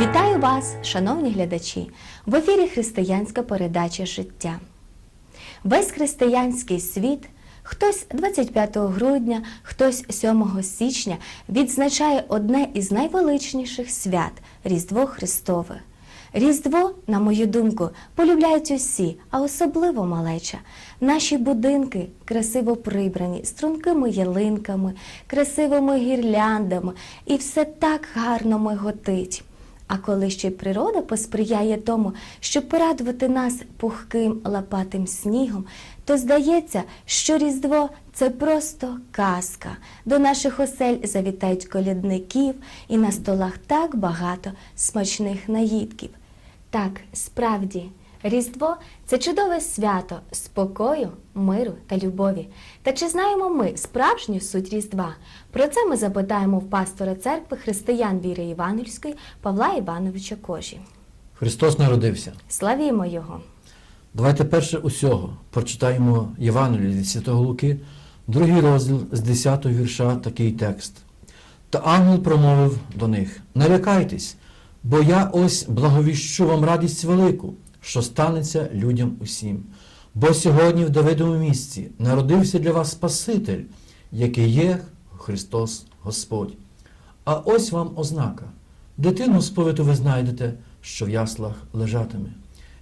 Вітаю вас, шановні глядачі! В ефірі християнська передача життя. Весь християнський світ, хтось 25 грудня, хтось 7 січня відзначає одне із найвеличніших свят Різдво Христове. Різдво, на мою думку, полюбляють усі, а особливо малеча. Наші будинки красиво прибрані, стрункими ялинками, красивими гірляндами, і все так гарно миготить. А коли ще й природа посприяє тому, щоб порадувати нас пухким лопатим снігом, то здається, що Різдво це просто казка. До наших осель завітають колядників, і на столах так багато смачних наїдків. Так, справді, Різдво це чудове свято спокою, миру та любові. Та чи знаємо ми справжню суть Різдва? Про це ми запитаємо в пастора церкви християн віри Івангельської Павла Івановича Кожі. Христос народився. Славімо Його! Давайте перше усього прочитаємо Євангелію від Святого Луки, другий розділ з 10 вірша такий текст. Та ангел промовив до них: Не лякайтесь, бо я ось благовіщу вам радість велику, що станеться людям усім. Бо сьогодні в Давидовому місці народився для вас Спаситель, який є Христос Господь. А ось вам ознака. Дитину сповиту ви знайдете, що в яслах лежатиме.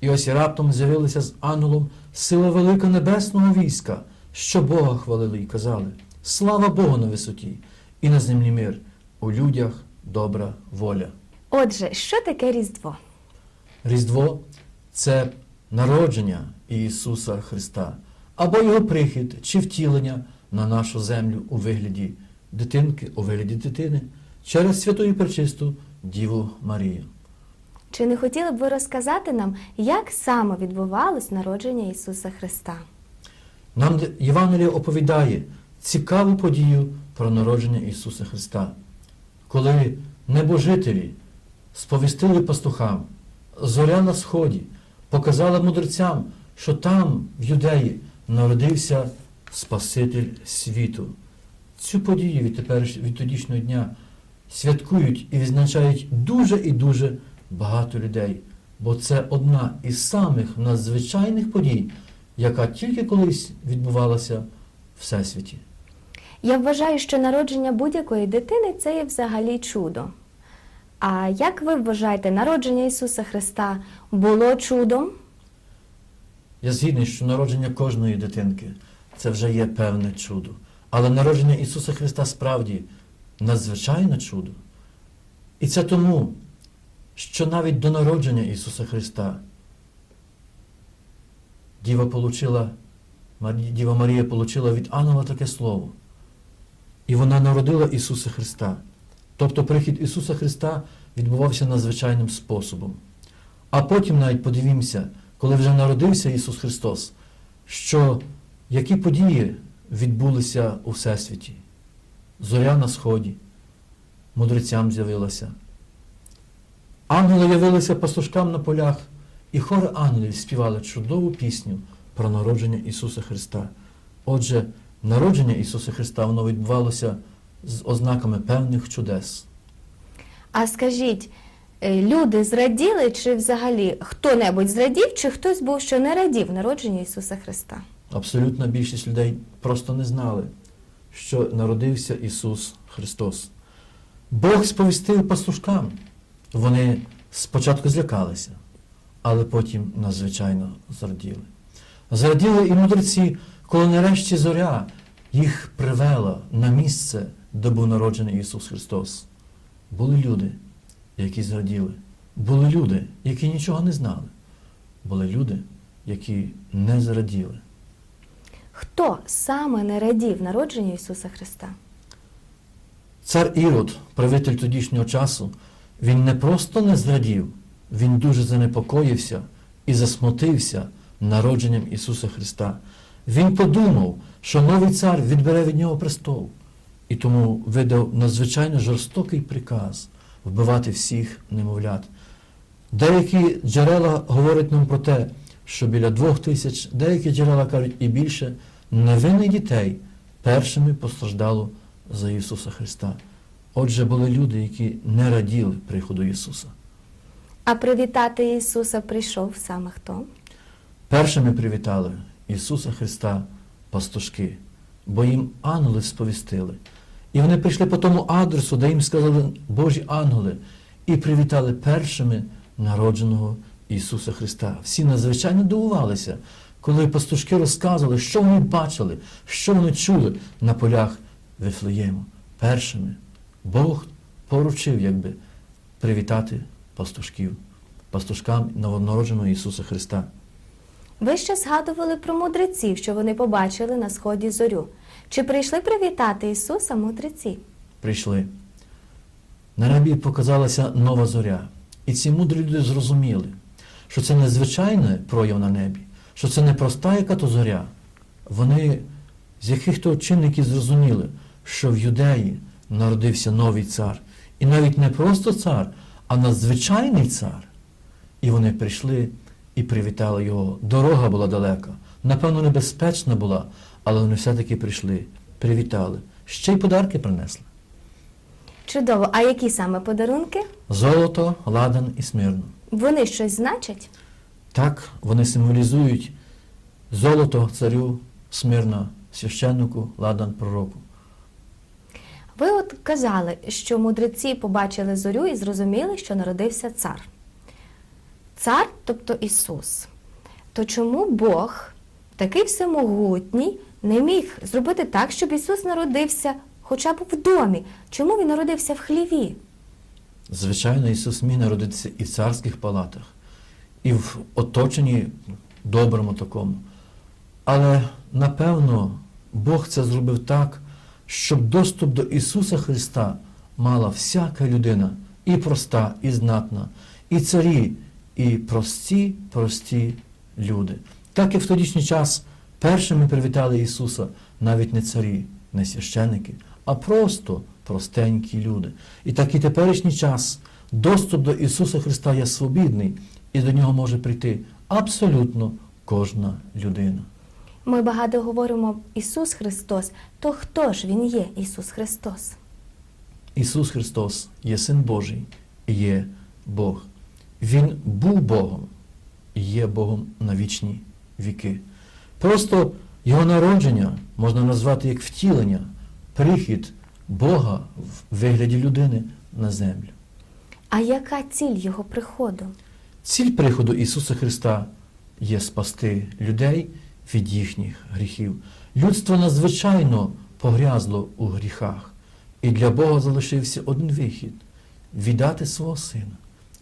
І ось і раптом з'явилася з ангелом сила велика небесного війська, що Бога хвалили і казали: Слава Богу на висоті, і на землі мир, у людях добра воля. Отже, що таке Різдво? Різдво це народження Ісуса Христа, або Його прихід чи втілення на нашу землю у вигляді дитинки, у вигляді дитини, через святу і пречисту Діву Марію. Чи не хотіли б ви розказати нам, як саме відбувалось народження Ісуса Христа? Нам Євангеліє оповідає цікаву подію про народження Ісуса Христа, коли небожителі сповістили пастухам, зоря на сході, показала мудрецям, що там, в Юдеї, народився Спаситель світу. Цю подію від, теперіш, від тодішнього дня святкують і відзначають дуже і дуже багато людей, бо це одна із самих надзвичайних подій, яка тільки колись відбувалася в Всесвіті. Я вважаю, що народження будь-якої дитини це є взагалі чудо. А як ви вважаєте, народження Ісуса Христа було чудом? Я згідний, що народження кожної дитинки це вже є певне чудо. Але народження Ісуса Христа справді надзвичайне чудо. І це тому, що навіть до народження Ісуса Христа Діва получила, Діва Марія получила від ангела таке слово. І вона народила Ісуса Христа. Тобто прихід Ісуса Христа відбувався надзвичайним способом. А потім навіть подивімося, коли вже народився Ісус Христос, що які події відбулися у Всесвіті. Зоря на сході, мудрецям з'явилася. Ангели явилися пастушкам на полях, і хори ангелів співали чудову пісню про народження Ісуса Христа. Отже, народження Ісуса Христа воно відбувалося з ознаками певних чудес. А скажіть, е, люди зраділи, чи взагалі хто-небудь зрадів, чи хтось був, що не радів народження Ісуса Христа? Абсолютна більшість людей просто не знали, що народився Ісус Христос. Бог сповістив пастушкам. Вони спочатку злякалися, але потім надзвичайно зраділи. Зраділи і мудреці, коли нарешті зоря їх привела на місце, де був народжений Ісус Христос. Були люди, які зраділи. Були люди, які нічого не знали. Були люди, які не зраділи. Хто саме не радів народженню Ісуса Христа? Цар Ірод, правитель тодішнього часу, він не просто не зрадів, він дуже занепокоївся і засмутився народженням Ісуса Христа. Він подумав, що новий цар відбере від нього престол, і тому видав надзвичайно жорстокий приказ вбивати всіх немовлят. Деякі джерела говорять нам про те, що біля двох тисяч, деякі джерела кажуть і більше, невинних дітей першими постраждало за Ісуса Христа. Отже, були люди, які не раділи приходу Ісуса. А привітати Ісуса прийшов саме хто? Першими привітали Ісуса Христа пастушки, бо їм ангели сповістили. І вони прийшли по тому адресу, де їм сказали Божі ангели, і привітали першими народженого Ісуса Христа. Всі надзвичайно дивувалися, коли пастушки розказували, що вони бачили, що вони чули на полях Вифлеєму. Першими Бог поручив, якби, привітати пастушків, пастушкам новонародженого Ісуса Христа. Ви ще згадували про мудреців, що вони побачили на сході зорю. Чи прийшли привітати Ісуса мудреці? прийшли. На небі показалася нова зоря. І ці мудрі люди зрозуміли, що це не звичайний прояв на небі, що це не проста яка-то зоря. Вони з яких-то чинників зрозуміли, що в юдеї народився новий цар. І навіть не просто цар, а надзвичайний цар. І вони прийшли і привітали його. Дорога була далека, напевно, небезпечна була, але вони все-таки прийшли, привітали. Ще й подарки принесли. Чудово, а які саме подарунки? Золото, ладан і смирно. Вони щось значать? Так вони символізують золото царю, смирно священнику, ладан пророку. Ви от казали, що мудреці побачили зорю і зрозуміли, що народився цар. Цар, тобто Ісус. То чому Бог, такий всемогутній, не міг зробити так, щоб Ісус народився хоча б в домі? Чому він народився в хліві? Звичайно, Ісус міг народитися і в царських палатах, і в оточенні доброму такому. Але напевно Бог це зробив так, щоб доступ до Ісуса Христа мала всяка людина, і проста, і знатна, і царі, і прості, прості люди. Так як в тодішній час першими привітали Ісуса навіть не царі, не священики, а просто простенькі люди. І так і теперішній час доступ до Ісуса Христа є свобідний, і до нього може прийти абсолютно кожна людина. Ми багато говоримо Ісус Христос, то хто ж Він є, Ісус Христос? Ісус Христос є Син Божий і є Бог. Він був Богом і є Богом на вічні віки. Просто Його народження можна назвати як втілення, прихід Бога в вигляді людини на землю. А яка ціль Його приходу? Ціль приходу Ісуса Христа є спасти людей від їхніх гріхів. Людство надзвичайно погрязло у гріхах, і для Бога залишився один вихід віддати свого Сина.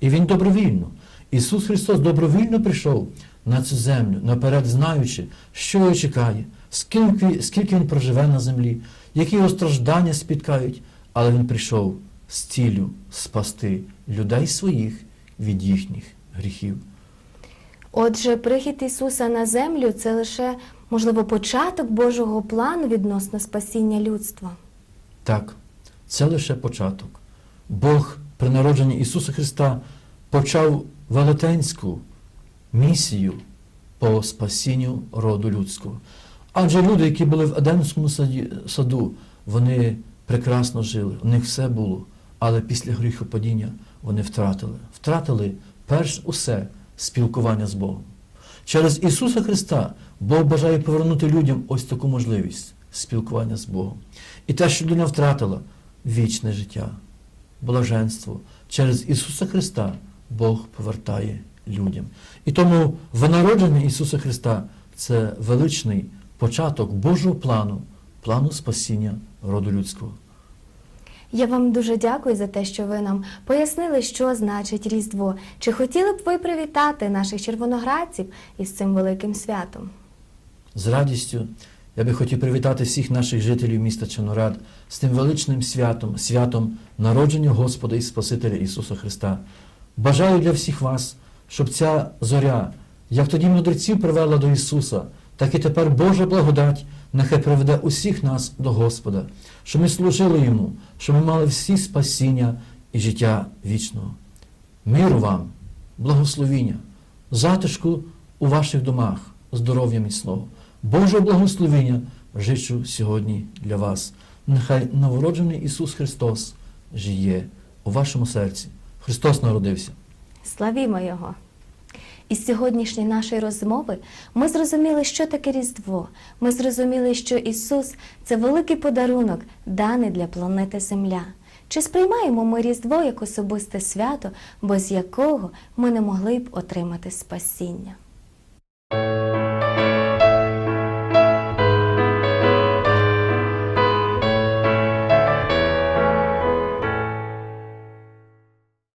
І Він добровільно. Ісус Христос добровільно прийшов на цю землю, наперед знаючи, що його чекає, скільки, скільки він проживе на землі, які його страждання спіткають, але Він прийшов з ціллю спасти людей своїх від їхніх гріхів. Отже, прихід Ісуса на землю це лише, можливо, початок Божого плану відносно спасіння людства. Так, це лише початок. Бог при народженні Ісуса Христа почав велетенську місію по спасінню роду людського. Адже люди, які були в Едемському саду, вони прекрасно жили, у них все було, але після гріхопадіння вони втратили. Втратили перш усе спілкування з Богом. Через Ісуса Христа Бог бажає повернути людям ось таку можливість спілкування з Богом. І те, що людина втратила вічне життя, блаженство, через Ісуса Христа Бог повертає людям. І тому винародження Ісуса Христа це величний початок Божого плану, плану спасіння роду людського. Я вам дуже дякую за те, що ви нам пояснили, що значить Різдво. Чи хотіли б ви привітати наших червоноградців із цим великим святом? З радістю я би хотів привітати всіх наших жителів міста Чорнорад з тим величним святом, святом народження Господа і Спасителя Ісуса Христа. Бажаю для всіх вас, щоб ця зоря, як тоді мудреців привела до Ісуса, так і тепер Божа благодать нехай приведе усіх нас до Господа, щоб ми служили Йому, щоб ми мали всі спасіння і життя вічного. Миру вам, благословіння, затишку у ваших домах, здоров'я міцного. Божого благословення жичу сьогодні для вас. Нехай новороджений Ісус Христос жиє у вашому серці. Христос народився. Славімо Його! Із сьогоднішньої нашої розмови ми зрозуміли, що таке Різдво. Ми зрозуміли, що Ісус це великий подарунок, даний для планети Земля. Чи сприймаємо ми Різдво як особисте свято, без якого ми не могли б отримати спасіння?